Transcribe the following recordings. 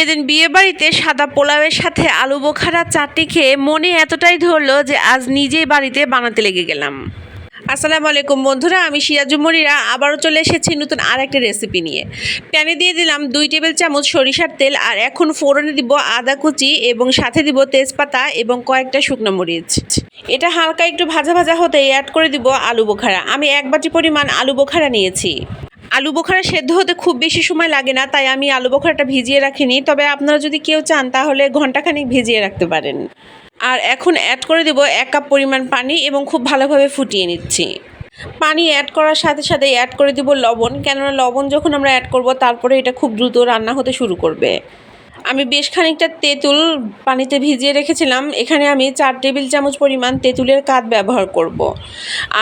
সেদিন বিয়ে বাড়িতে সাদা পোলাওয়ের সাথে আলু বোখারা চাটনি খেয়ে মনে এতটাই ধরলো যে আজ নিজেই বাড়িতে বানাতে লেগে গেলাম। আসসালামু আলাইকুম বন্ধুরা, আমি সিরাজুমরিরা আবারও চলে এসেছি নতুন আর একটা রেসিপি নিয়ে। প্যানে দিয়ে দিলাম দুই টেবিল চামচ সরিষার তেল আর এখন ফোড়নে দিব আদা কুচি এবং সাথে দিব তেজপাতা এবং কয়েকটা শুকনো মরিচ। এটা হালকা একটু ভাজা ভাজা হতেই অ্যাড করে দিব আলু বোখারা। আমি এক বাটি পরিমাণ আলু বোখারা নিয়েছি। আলু বোখারা সেদ্ধ হতে খুব বেশি সময় লাগে না, তাই আমি আলু বোখারাটা ভিজিয়ে রাখিনি। তবে আপনারা যদি কেউ চান, তাহলে ঘন্টাখানিক ভিজিয়ে রাখতে পারেন। আর এখন অ্যাড করে দেব এক কাপ পরিমাণ পানি এবং খুব ভালোভাবে ফুটিয়ে নিচ্ছি। পানি অ্যাড করার সাথে সাথে অ্যাড করে দেব লবণ। কেননা লবণ যখন আমরা অ্যাড করব, তারপরে এটা খুব দ্রুত রান্না হতে শুরু করবে। আমি বেশ খানিকটা তেঁতুল পানিতে ভিজিয়ে রেখেছিলাম। এখানে আমি চার টেবিল চামচ পরিমাণ তেঁতুলের কাঠ ব্যবহার করব।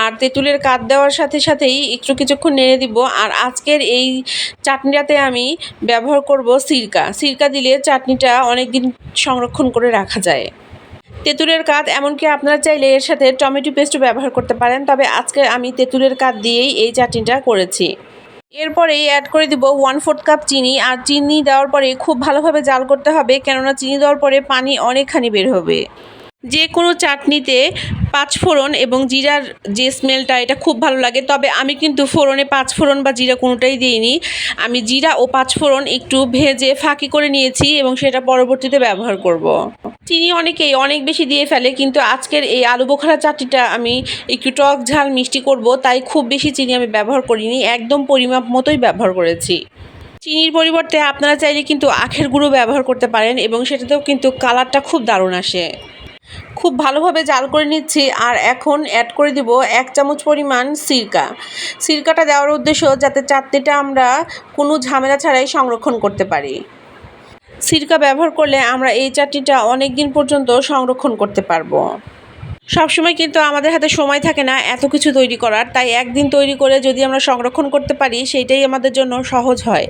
আর তেঁতুলের কাঠ দেওয়ার সাথে সাথেই একটু কিছুক্ষণ নেড়ে দিব। আর আজকের এই চাটনিটাতে আমি ব্যবহার করব সিরকা। সিরকা দিলে চাটনিটা অনেক দিন সংরক্ষণ করে রাখা যায়। তেঁতুলের কাঠ এমনকি আপনারা চাইলে এর সাথে টমেটো পেস্টও ব্যবহার করতে পারেন। তবে আজকে আমি তেঁতুলের কাঠ দিয়েই এই চাটনিটা করেছি। এরপরেই অ্যাড করে দিব ওয়ান ফোর্থ কাপ চিনি, আর চিনি দেওয়ার পরে খুব ভালোভাবে জাল করতে হবে, কেননা চিনি দেওয়ার পরে পানি অনেকখানি বের হবে। যে কোনো চাটনিতে পাঁচ ফোড়ন এবং জিরার যে স্মেলটা, এটা খুব ভালো লাগে। তবে আমি কিন্তু ফোড়নে পাঁচ ফোড়ন বা জিরা কোনোটাই দিইনি। আমি জিরা ও পাঁচ ফোড়ন একটু ভেজে ফাঁকি করে নিয়েছি এবং সেটা পরবর্তীতে ব্যবহার করব। চিনি অনেকেই অনেক বেশি দিয়ে ফেলে, কিন্তু আজকের এই আলু বোখারা চাটনিটা আমি একটু টক ঝাল মিষ্টি করব, তাই খুব বেশি চিনি আমি ব্যবহার করিনি, একদম পরিমাপ মতোই ব্যবহার করেছি। চিনির পরিবর্তে আপনারা চাইলে কিন্তু আখের গুঁড়ো ব্যবহার করতে পারেন এবং সেটাতেও কিন্তু কালারটা খুব দারুণ আসে। খুব ভালোভাবে জাল করে নিচ্ছি আর এখন অ্যাড করে দিব এক চামচ পরিমাণ সিরকা। সিরকাটা দেওয়ার উদ্দেশ্য যাতে চাটনিটা আমরা কোনো ঝামেলা ছাড়াই সংরক্ষণ করতে পারি। সিরকা ব্যবহার করলে আমরা এই চাটনিটা অনেক দিন পর্যন্ত সংরক্ষণ করতে পারব। সবসময় কিন্তু আমাদের হাতে সময় থাকে না এত কিছু তৈরি করার, তাই একদিন তৈরি করে যদি আমরা সংরক্ষণ করতে পারি, সেইটাই আমাদের জন্য সহজ হয়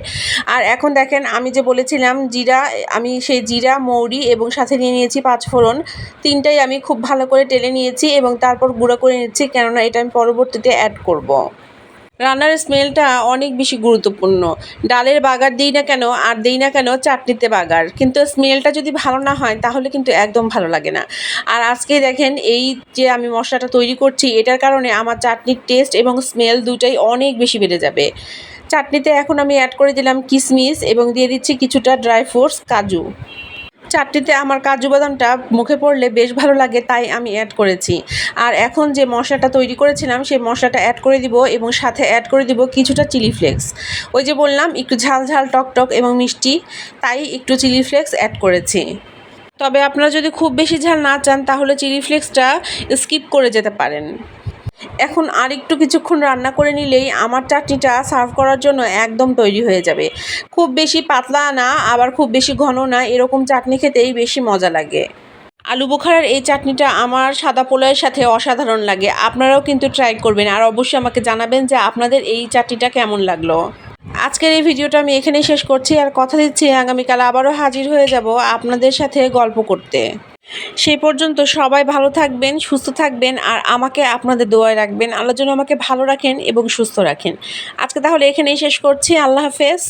আর এখন দেখেন, আমি যে বলেছিলাম, জিরা, আমি সেই জিরা, মৌরি এবং সাথে নিয়ে নিয়েছি পাঁচফোড়ন তিনটাই আমি খুব ভালো করে টেলে নিয়েছি এবং তারপর গুঁড়ো করে নিচ্ছি, কেননা এটা আমি পরবর্তীতে অ্যাড করব। রান্নার স্মেলটা অনেক বেশি গুরুত্বপূর্ণ। ডালের বাগার দিই না কেন, আর দিই না কেন চাটনিতে বাগার। কিন্তু স্মেলটা যদি ভালো না হয়, তাহলে কিন্তু একদম ভালো লাগে না। আর আজকে দেখেন, এই যে আমি মশলাটা তৈরি করছি, এটার কারণে আমার চাটনির টেস্ট এবং স্মেল দুটাই অনেক বেশি বেড়ে যাবে। চাটনিতে এখন আমি অ্যাড করে দিলাম কিশমিশ এবং দিয়ে দিচ্ছি কিছুটা ড্রাই ফ্রুটস কাজু। চাটনিতে আমার কাজু বাদামটা মুখে পড়লে বেশ ভালো লাগে, তাই আমি অ্যাড করেছি। আর এখন যে মশলাটা তৈরি করেছিলাম, সেই মশলাটা অ্যাড করে দিব এবং সাথে অ্যাড করে দিব কিছুটা চিলি ফ্লেক্স ওই যে বললাম, একটু ঝাল ঝাল টক টক এবং মিষ্টি, তাই একটু চিলি ফ্লেক্স অ্যাড করেছি। তবে আপনারা যদি খুব বেশি ঝাল না চান, তাহলে চিলি ফ্লেক্সটা স্কিপ করে যেতে পারেন। এখন আর একটু কিছুক্ষণ রান্না করে নিলেই আমার চাটনিটা সার্ভ করার জন্য একদম তৈরি হয়ে যাবে। খুব বেশি পাতলা না, আবার খুব বেশি ঘন না, এরকম চাটনি খেতেই বেশি মজা লাগে। আলু বোখারার এই চাটনিটা আমার সাদা পোলাওয়ের সাথে অসাধারণ লাগে। আপনারাও কিন্তু ট্রাই করবেন আর অবশ্যই আমাকে জানাবেন যে আপনাদের এই চাটনিটা কেমন লাগল। আজকের এই ভিডিওটা আমি এখানেই শেষ করছি আর কথা দিচ্ছি। আগামীকাল আবারও হাজির হয়ে যাব আপনাদের সাথে গল্প করতে। সেই পর্যন্ত সবাই ভালো থাকবেন, সুস্থ থাকবেন আর আমাকে আপনাদের দোয়ায় রাখবেন। আল্লাহ যেন আমাকে ভালো রাখেন এবং সুস্থ রাখেন। আজকে তাহলে এখানেই শেষ করছি। আল্লাহ হাফেজ।